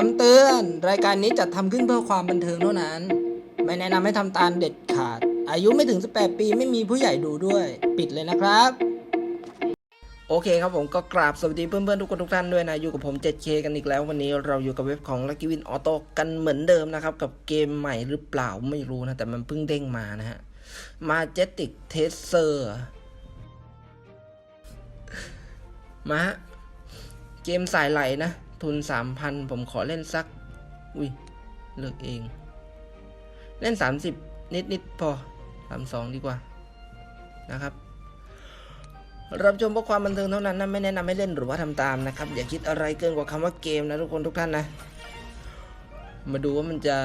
คำเตือนรายการนี้จัดทำขึ้นเพื่อความบันเทิงเท่านั้น ไม่แนะนำให้ทำตามเด็ดขาด อายุไม่ถึง 18 ปีไม่มีผู้ใหญ่ดูด้วย ปิดเลยนะครับ โอเคครับผมก็กราบสวัสดีเพื่อนๆทุกคนทุกท่านด้วยนะ อยู่กับผม 7K กันอีกแล้ว วันนี้เราอยู่กับเว็บของ Lucky Win Auto กันเหมือนเดิมนะครับ กับเกมใหม่หรือเปล่าไม่รู้นะ แต่มันเพิ่งเด้งมานะฮะ Majestic Tracer มาเกมสายไหลนะ ทุน 3,000 ผมขอเล่นสัก อุ้ย เลือกเอง เล่น 30 นิดนิดพอ 32 ดีกว่า นะครับ รับชมเพราะความบันเทิงเท่านั้นนะ ไม่แนะนำให้เล่นหรือว่าทำตามนะครับ อย่าคิดอะไรเกินกว่าคำว่าเกมนะทุกคนทุกท่านนะ มาดูว่ามันจะ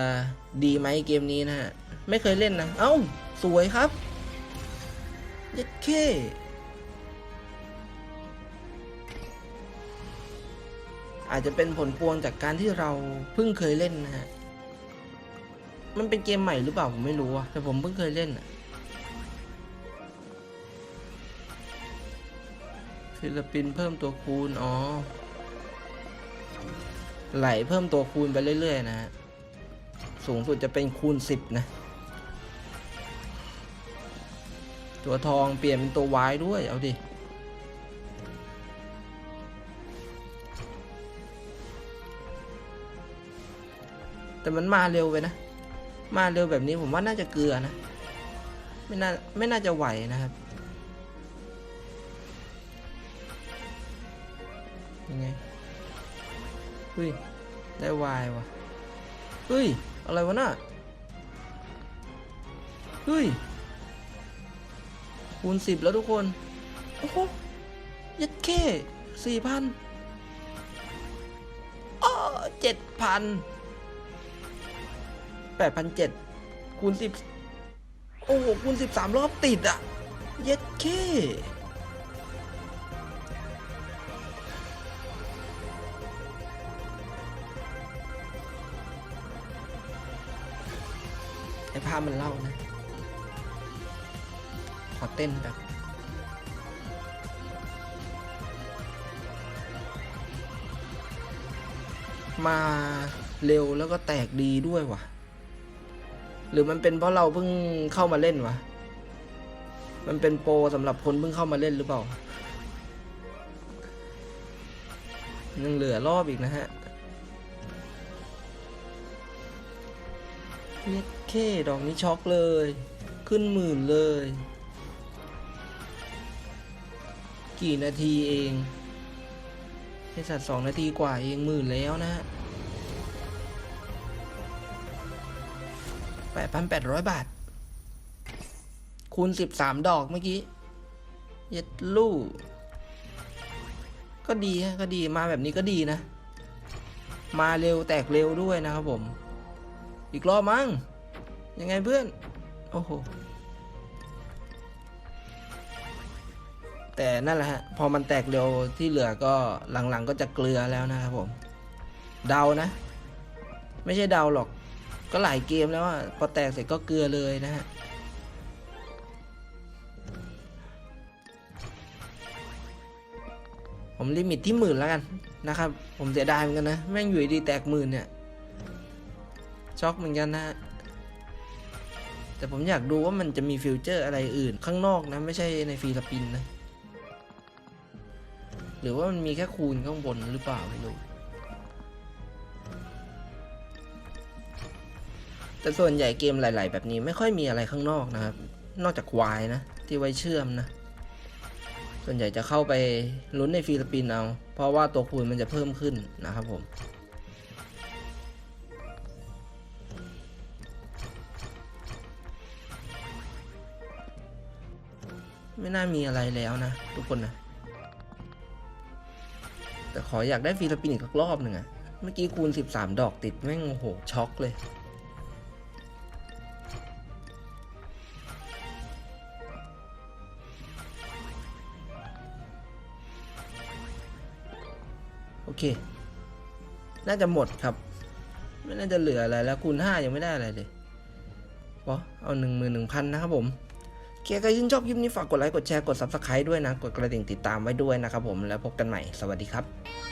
ดีไหมเกมนี้นะฮะ ไม่เคยเล่นนะ เอ้า สวยครับ เย็ดเค อาจจะเป็นผลพวงจากการที่เราเพิ่งเคยเล่นนะฮะ มันเป็นเกมใหม่หรือเปล่าผมไม่รู้อะแต่ผมเพิ่งเคยเล่นอะฟิลิปปินเพิ่มตัวคูณ อ๋อ ไหลเพิ่มตัวคูณไปเรื่อย ๆ นะฮะ สูงสุดจะเป็นคูณ 10 นะ ตัวทองเปลี่ยนเป็นตัววายด้วย เอาดิ แต่มันมาเร็วไปนะ มาเร็วแบบนี้ผมว่าน่าจะเกลือนะ ไม่น่าไม่น่าจะไหวนะครับยังไงเฮ้ยได้วายว่ะเฮ้ย อะไรวะน่ะเฮ้ย คูณสิบแล้วทุกคน โอ้โหยัดแค่สี่พันอ้อเจ็ดพัน แปดพันเจ็ดคูณสิบโอ้โหคูณสิบสามรอบติดอะเย็ดเคไอภาพมันเล่านะ ขอเต้นแบบมาเร็วแล้วก็แตกดีด้วยว่ะ หรือมันเป็นเพราะเราเพิ่งเข้ามาเล่นวะ มันเป็นโปรสำหรับคนเพิ่งเข้ามาเล่นหรือเปล่ายังเหลือรอบอีกนะฮะเน็ตเคดอกนี้ช็อกเลย ขึ้นหมื่นเลย กี่นาทีเองไอสัตว์สองนาทีกว่าเองหมื่นแล้วนะฮะ 8,800 บาท คูณ 13 ดอกเมื่อกี้ เย็ดลูกก็ดีฮะก็ดีมาแบบนี้ก็ดีนะ มาเร็วแตกเร็วด้วยนะครับผม อีกรอบมั้งยังไงเพื่อน โอ้โห แต่นั่นแหละฮะ พอมันแตกเร็วที่เหลือก็หลังๆก็จะเกลือแล้วนะครับผม เดานะ ไม่ใช่เดาหรอก ก็หลายเกมแล้วอะพอแตกเสร็จก็เกลือเลยนะฮะผมลิมิตที่หมื่นแล้วกันนะครับ ผมเสียดายเหมือนกันนะ แม่งอยู่ดีแตกหมื่นเนี่ย ช็อกเหมือนกันนะฮะแต่ผมอยากดูว่ามันจะมีฟิวเจอร์อะไรอื่นข้างนอกนะ ไม่ใช่ในฟิลิปปินส์นะ หรือว่ามันมีแค่คูณข้างบนหรือเปล่าไม่รู้ แต่ส่วนใหญ่เกมหลาย ๆ แบบนี้ไม่ค่อยมีอะไรข้างนอกนะครับ นอกจากวายนะ ที่ไว้เชื่อมนะ ส่วนใหญ่จะเข้าไปลุ้นในฟิลิปปินส์เอา เพราะว่าตัวคูณมันจะเพิ่มขึ้นนะครับผมไม่น่ามีอะไรแล้วนะ ทุกคนนะ แต่ขออยากได้ฟิลิปปินส์อีกรอบหนึ่งอะเมื่อกี้คูณ 13 ดอกติดแม่งโอ้โหช็อกเลย เค น่าจะหมดครับ ไม่น่าจะเหลืออะไรแล้วคูณห้ายังไม่ได้อะไรเลยก็เอาหนึ่งหมื่นหนึ่งพันนะครับผมเคใครชื่นชอบคลิปนี้ฝากกดไลค์ กดแชร์ กด subscribe ด้วยนะ กดกระดิ่งติดตามไว้ด้วยนะครับผม แล้วพบกันใหม่ สวัสดีครับ